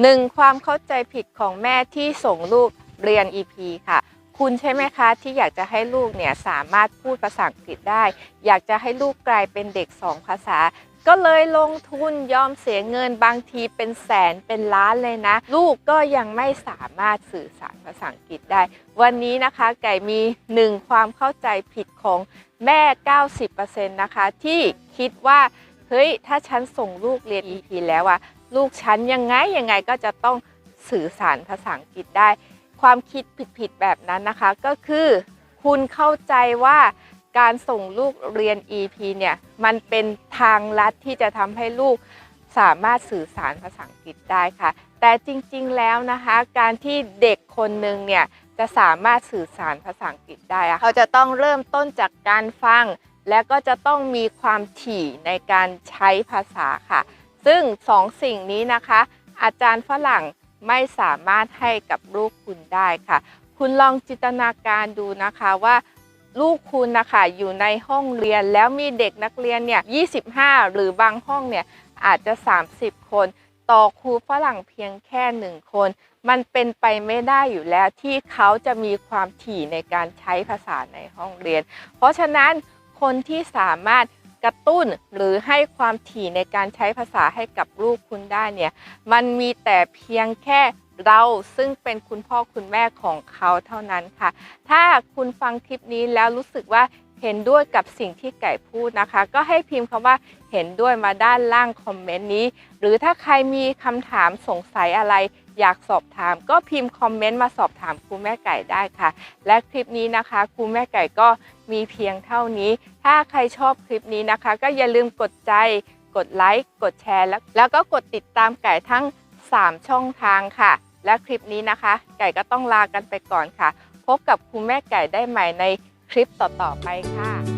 หนึ่งความเข้าใจผิดของแม่ที่ส่งลูกเรียน EP ค่ะ คุณใช่ไหมคะ ที่อยากจะให้ลูกเนี่ยสามารถพูดภาษาอังกฤษได้ อยากจะให้ลูกกลายเป็นเด็กสองภาษา ก็เลยลงทุนยอมเสียเงินบางทีเป็นแสนเป็นล้านเลยนะ ลูกก็ยังไม่สามารถสื่อสารภาษาอังกฤษได้ วันนี้นะคะไก่มีหนึ่งความเข้าใจผิดของแม่ 90%นะคะที่คิดว่าเฮ้ยถ้าฉันส่งลูกเรียน EP แล้วอะ ลูกฉันยังไงยังไงก็จะต้องสื่อสารภาษาอังกฤษได้ ความคิดผิดๆแบบนั้นนะคะ ก็คือคุณเข้าใจว่าการส่งลูกเรียน EP เนี่ย มันเป็นทางลัดที่จะทำให้ลูกสามารถสื่อสารภาษาอังกฤษได้ค่ะ แต่จริงๆแล้วนะคะ การที่เด็กคนหนึ่งเนี่ย จะสามารถสื่อสารภาษาอังกฤษได้เขาจะต้องเริ่มต้นจากการฟัง และก็จะต้องมีความถี่ในการใช้ภาษาค่ะ ซึ่งสองสิ่งนี้นะคะ อาจารย์ฝรั่งไม่สามารถให้กับลูกคุณได้ค่ะ คุณลองจินตนาการดูนะคะว่าลูกคุณนะคะอยู่ในห้องเรียนแล้วมีเด็กนักเรียนเนี่ย 25 หรือบางห้องเนี่ยอาจจะ 30 คน ต่อครูฝรั่งเพียงแค่หนึ่งคน มันเป็นไปไม่ได้อยู่แล้วที่เขาจะมีความถี่ในการใช้ภาษาในห้องเรียน เพราะฉะนั้นคนที่สามารถ กระตุ้นหรือให้ความถี่ในการใช้ภาษาให้กับลูกคุณได้เนี่ย มันมีแต่เพียงแค่ เราซึ่งเป็นคุณพ่อคุณแม่ของเขาเท่านั้นค่ะ ถ้าคุณฟังคลิปนี้แล้วรู้สึกว่าเห็นด้วยกับสิ่งที่ไก่พูดนะคะ ก็ให้พิมพ์คำว่าเห็นด้วยมาด้านล่างคอมเมนต์นี้ หรือถ้าใครมีคำถามสงสัยอะไร อยากสอบถาม ก็พิมพ์คอมเมนต์มาสอบถามครูแม่ไก่ได้ค่ะ และคลิปนี้นะคะครูแม่ไก่ก็มีเพียงเท่านี้ ถ้าใครชอบคลิปนี้นะคะ ก็อย่าลืมกดใจ กดไลค์กดแชร์แล้วแล้วก็กดติดตามไก่ทั้ง 3 ช่องทางค่ะ และคลิปนี้นะคะ ไก่ก็ต้องลากันไปก่อนค่ะ พบกับคุณแม่ไก่ได้ใหม่ในคลิปต่อๆไปค่ะ